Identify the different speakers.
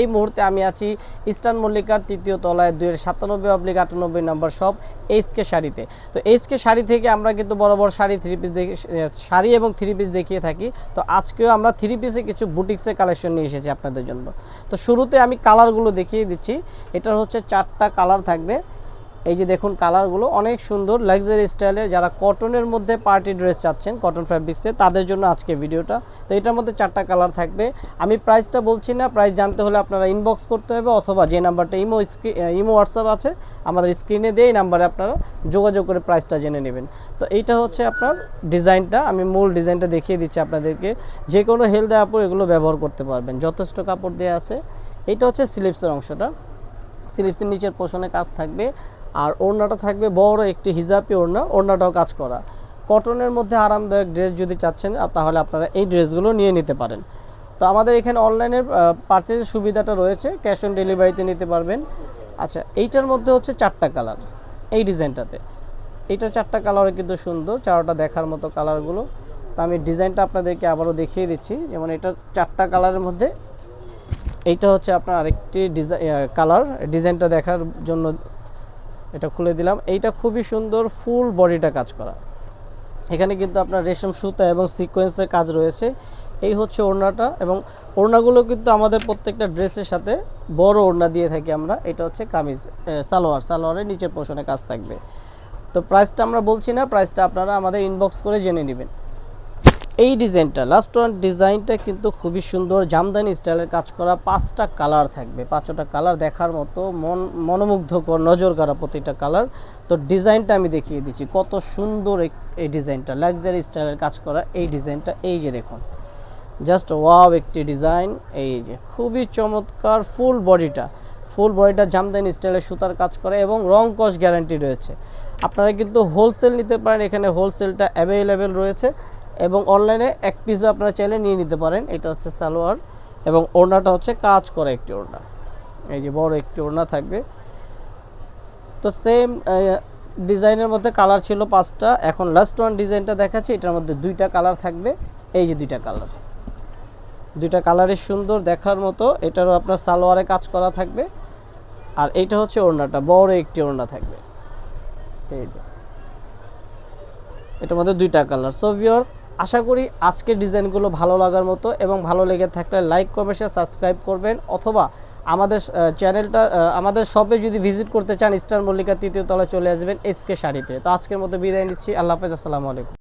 Speaker 1: এই মুহূর্তে আমি আছি ইস্টার্ন মল্লিকার তৃতীয় তলায় দুই সাতানব্বই অব্লিক আটানব্বই নম্বর সব এইচকে শাড়িতে। তো এইচকে শাড়ি থেকে আমরা কিন্তু বড় বড় শাড়ি থ্রি পিস দেখি, শাড়ি এবং থ্রি পিস দেখিয়ে থাকি। তো আজকেও আমরা থ্রি পিসে কিছু বুটিক্সের কালেকশন নিয়ে এসেছি আপনাদের জন্য। তো শুরুতে আমি কালারগুলো দেখিয়ে দিচ্ছি। এটার হচ্ছে চারটা কালার থাকবে। এই যে দেখুন কালারগুলো অনেক সুন্দর লাক্সারি স্টাইলের যারা কটনের মধ্যে পার্টি ড্রেস চাচ্ছেন কটন ফ্যাব্রিক্সে তাদের জন্য আজকে ভিডিওটা। তো এটার মধ্যে চারটা কালার থাকবে। আমি প্রাইসটা বলছি না প্রাইস জানতে হলে আপনারা ইনবক্স করতে হবে অথবা যে নাম্বারটা ইমো ইমো হোয়াটসঅ্যাপ আছে, আমাদের স্ক্রিনে দিয়ে এই নাম্বারে আপনারা যোগাযোগ করে প্রাইসটা জেনে নেবেন। তো এইটা হচ্ছে আপনার ডিজাইনটা আমি মূল ডিজাইনটা দেখিয়ে দিচ্ছি আপনাদেরকে। যে কোনো হেলথ অ্যাপও এগুলো ব্যবহার করতে পারবেন। যথেষ্ট কাপড় দেওয়া আছে। এইটা হচ্ছে স্লিপসের অংশটা। স্লিপসের নিচের পোষণে কাজ থাকবে। আর ওড়নাটা থাকবে বড় একটি হিজাবি ওড়না, ওড়নাটাও কাজ করা। কটনের মধ্যে আরামদায়ক ড্রেস যদি চাচ্ছেন তাহলে আপনারা এই ড্রেসগুলো নিয়ে নিতে পারেন। তো আমাদের এখানে অনলাইনের পারচেজের সুবিধাটা রয়েছে ক্যাশ অন ডেলিভারিতে নিতে পারবেন। আচ্ছা এইটার মধ্যে হচ্ছে চারটা কালার, এই ডিজাইনটাতে। এইটা চারটা কালারে কিন্তু সুন্দর, চারটা দেখার মতো কালারগুলো। তো আমি ডিজাইনটা আপনাদেরকে আবারও দেখিয়ে দিচ্ছি। যেমন এটা চারটা কালারের মধ্যে এইটা হচ্ছে আপনার আরেকটি ডিজাইন কালার ডিজাইনটা দেখার জন্য এটা খুলে দিলাম। এইটা খুবই সুন্দর ফুল বডিটা কাজ করা। এখানে কিন্তু আপনার রেশম সুতা এবং সিকোয়েন্সের কাজ রয়েছে। এই হচ্ছে ওড়নাটা এবং ওড়নাগুলো কিন্তু আমাদের প্রত্যেকটা ড্রেসের সাথে বড় ওড়না দিয়ে থাকি আমরা। এটা হচ্ছে কামিজ সালোয়ার। সালোয়ারের নিচের পোষণে কাজ থাকবে। তো প্রাইসটা আমরা বলছি না প্রাইসটা আপনারা আমাদের ইনবক্স করে জেনে নেবেন। এই ডিজাইনটা লাস্ট ওয়ান ডিজাইনটা কিন্তু খুবই সুন্দর, জামদানি স্টাইলের কাজ করা, পাঁচটা কালার থাকবে, পাঁচটা কালার দেখার মতো, মন, মনোমুগ্ধকর, নজর কাড়া প্রতিটা কালার। তো ডিজাইনটা আমি দেখিয়ে দিচ্ছি, কত সুন্দর এই ডিজাইনটা লাক্সারি স্টাইলের কাজ করা এই ডিজাইনটা, এই যে দেখুন। জাস্ট ওয়াও একটি ডিজাইন, এই যে, খুবই চমৎকার ফুল বডিটা ফুল বডিটা জামদানি স্টাইলের সুতার কাজ করে এবং রং কস গ্যারান্টি রয়েছে। আপনারা কিন্তু হোলসেল নিতে পারেন, এখানে হোলসেলটা অ্যাভেলেবেল রয়েছে। এবং অনলাইনে এক পিসও আপনারা চাইলে নিয়ে নিতে পারেন। এটা হচ্ছে সালোয়ার এবং ওড়নাটা হচ্ছে কাজ করা একটি ওড়না। এই যে বড় একটি ওড়না থাকবে। তো সেম ডিজাইনের মধ্যে কালার ছিল পাঁচটা। এখন লাস্ট ওয়ান ডিজাইনটা দেখাচ্ছি। এটার মধ্যে দুইটা কালার থাকবে। এই যে দুইটা কালার দুইটা কালারের সুন্দর দেখার মতো। এটারও আপনার সালোয়ারে কাজ করা থাকবে। আর এইটা হচ্ছে ওড়নাটা। বড় একটি ওড়না থাকবে। এই যে। এটার মধ্যে দুইটা কালার সো আশা করি আজকের ডিজাইনগুলো ভালো লাগার মতো এবং ভালো লেগে থাকলে লাইক করবেন সাবস্ক্রাইব করবেন অথবা আমাদের চ্যানেলটা আমাদের শপে যদি ভিজিট করতে চান ইস্টার মল্লিকা তৃতীয় তলায় চলে আসবেন এসকে শাড়িতে। তো আজকের মতো বিদায় নিচ্ছি। আল্লাহ হাফেজ। আসসালামু আলাইকুম।